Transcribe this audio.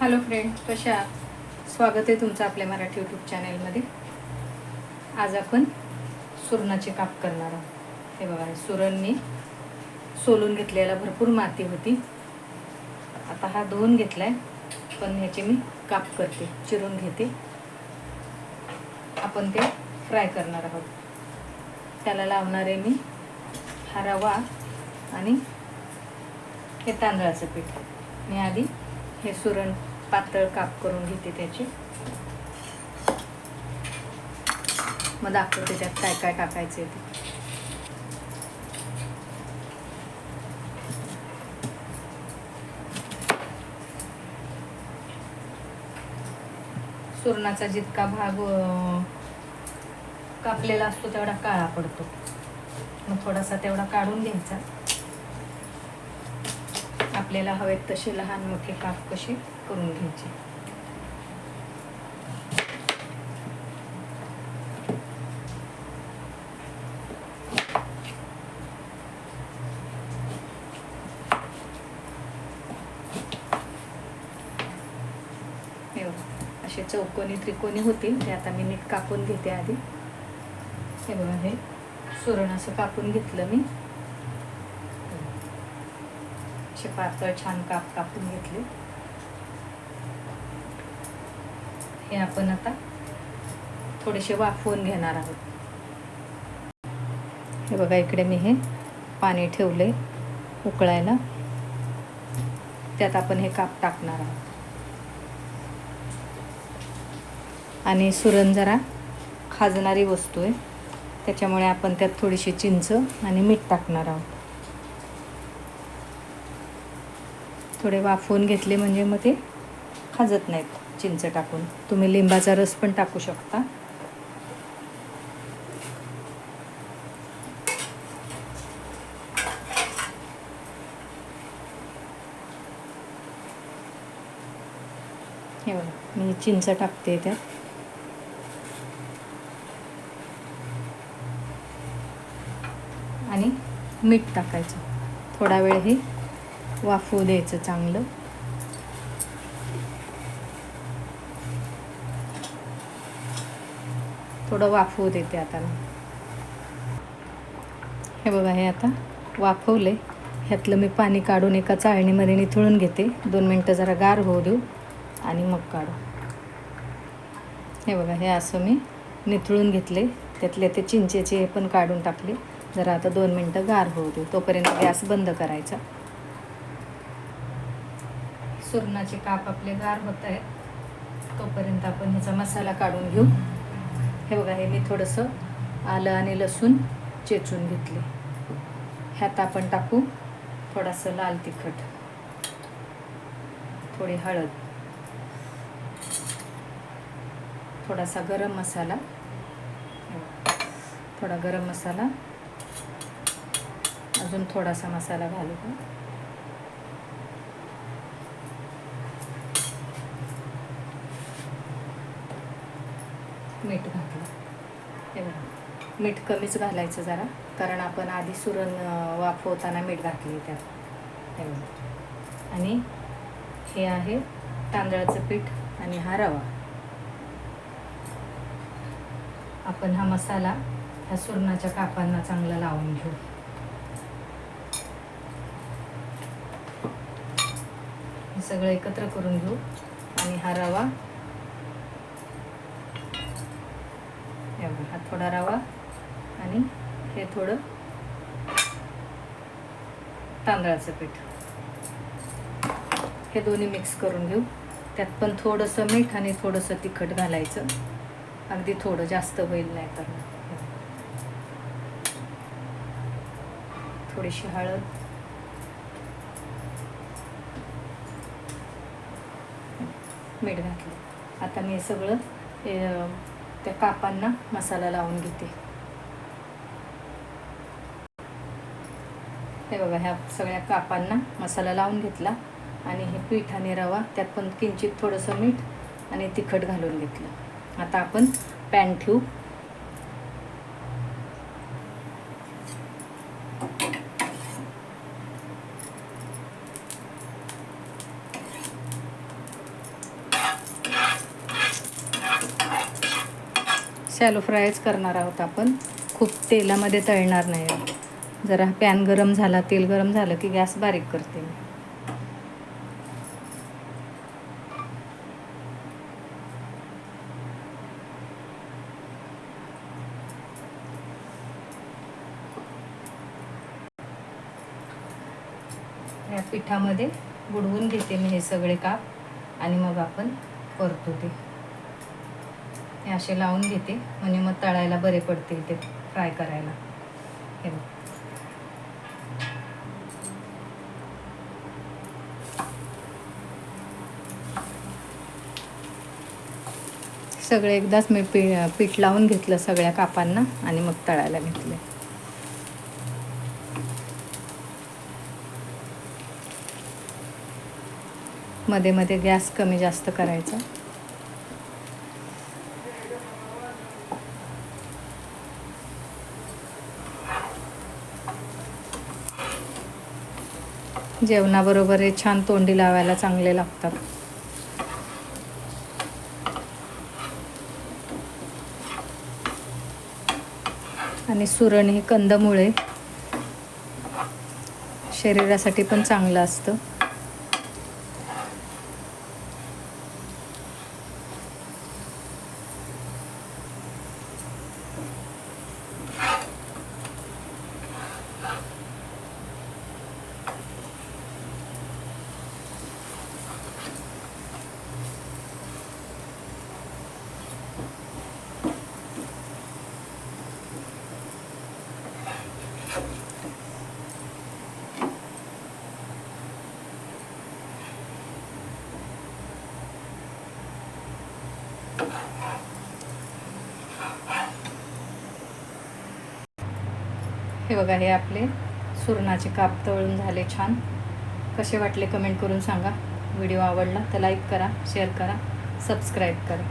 Hello friend कशा स्वागत आहे तुमचं आपल्या मराठी यूट्यूब चॅनेलमध्ये आज आपण सुरणाचे काप करणार आहोत. हे बघा हे सुरण मी सोलून घेतलेला भरपूर माती होती. आता हा धुवून घेतला आहे पण ह्याचे मी काप करते चिरून घेते. आपण ते फ्राय करणार आहोत. त्याला लावणारे मी हा रवा आणि हे तांदळाचं पीठ. मी आधी हे सुरण पातळ काप करून घेते त्याची. मग दाखवते त्यात काय काय टाकायचं ते. सुरणाचा जितका भाग कापलेला असतो तेवढा काळा पडतो. मग थोडासा तेवढा काढून घ्यायचा. आपल्याला हवेत तसे लहान मोठे काप कसे करून घ्यायचे? असे चौकोनी त्रिकोणी होतील ते आता मी नीट कापून घेते आधी. हे बघा हे सुरण असं कापून घेतलं मी. असे पातळ छान काप कापून घेतले. हे आपण आता थोडेसे वाफवून घेणार आहोत. हे बघा इकडे मी हे पाणी ठेवले उकळायला. त्यात आपण हे काप टाकणार आहोत. आणि सुरण जरा खाजणारी वस्तू आहे. त्याच्यामुळे आपण त्यात थोडीशी चिंच आणि मीठ टाकणार आहोत. थोडे वाफवून घेतले म्हणजे मग ते खाजत नाहीत चिंच टाकून. तुम्ही लिंबाचा रस पण टाकू शकता. हे बघा मी चिंच टाकते त्यात. आणि मीठ टाकायचं. थोडा वेळ हे वाफवू द्यायचं चांगलं. थोडं वाफवू देते आता हे बघा हे आता वाफवले ह्यातलं मी पाणी काढून एका चाळणीमध्ये निथळून घेते. दोन मिनटं जरा गार होऊ देऊ आणि मग काढू. हे बघा हे असं मी निथळून घेतले त्यातले ते चिंचेचे हे पण काढून टाकले. जरा आता दोन मिनटं गार होऊ देऊ. तोपर्यंत गॅस बंद करायचा. सुरणाचे काप आपले गार होत आहेत. तोपर्यंत आपण ह्याचा मसाला काढून घेऊ. हे बघा हे मी थोडंसं आलं आणि लसूण चेचून घेतले. ह्यात आपण टाकू थोडंसं लाल तिखट. थोडी हळद. थोडासा गरम मसाला. थोडा गरम मसाला. अजून थोडासा मसाला घालू मीठ घातलं. हे बघा. मीठ कमीच घालायचं जरा कारण आपण आधी सुरण वाफवताना मीठ घातले त्यात. हे बघा. आणि हे आहे तांदळाचं पीठ आणि हा रवा. आपण हा मसाला ह्या सुरणाच्या कापांना चांगला लावून घेऊ. सगळं एकत्र करून घेऊ आणि हा रवा हे बघा, हा थोडा रवा आणि हे थोडं तांदळाचं पीठ. हे दोन्ही मिक्स करून घेऊ. त्यात पण थोडंसं मीठ आणि थोडंसं तिखट घालायचं. अगदी थोडं जास्त होईल नाही तर थोडीशी हळद. मीठ घातलं. आता मी सगळं हे, त्या कापांना मसाला लावून घेते. हे बघा ह्या सगळ्या कापांना मसाला लावून घेतला आणि हे पीठ आणि रवा त्यात पण किंचित थोडंसं मीठ आणि तिखट घालून घेतलं. आता आपण पॅन ठेवू. सॅलो फ्रायच करणार आहोत आपण. खूप तेलामध्ये तळणार नाही जरा पॅन गरम झाला तेल गरम झालं की गॅस बारीक करते मी. या पिठामध्ये बुडवून घेते मी हे सगळे काप आणि मग आपण परतो ते हे असे लावून घेते. म्हणजे मग तळायला बरे पडतील ते फ्राय करायला. हे बघ. सगळे एकदाच मी पी पीठ लावून घेतलं सगळ्या कापांना आणि मग तळायला घेतले. मध्ये मध्ये गॅस कमी जास्त करायचा. जेवणाबरोबर हे छान तोंडी लावायला चांगले लागतात. आणि सुरण हे कंदमुळे शरीरासाठी पण चांगलं असतं. हे बघा हे आपले सुरणाचे काप तळून झाले छान. कसे वाटले कमेंट करून सांगा. व्हिडिओ आवडला तर लाईक करा शेअर करा सबस्क्राईब करा.